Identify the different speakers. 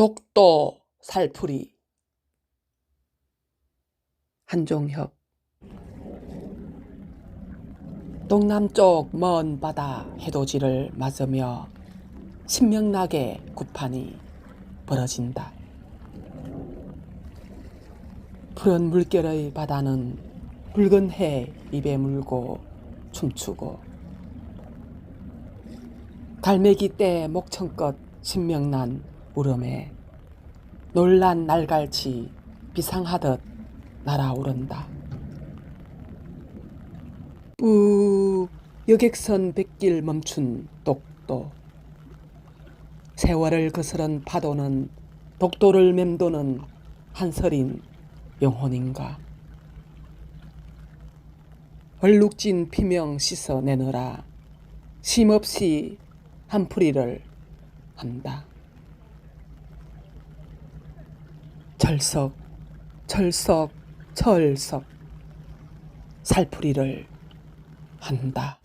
Speaker 1: 독도 살풀이 한종혁 동남쪽 먼 바다 해돋이를 맞으며 신명나게 구판이 벌어진다. 푸른 물결의 바다는 붉은 해 입에 물고 춤추고 갈매기 때 목청껏 신명난 울음에 놀란 날갈치 비상하듯 날아오른다. 우 여객선 백길 멈춘 독도 세월을 거스른 파도는 독도를 맴도는 한설인 영혼인가 얼룩진 피명 씻어내느라 쉼없이 한풀이를 한다. 철석, 철석, 철석, 살풀이를 한다.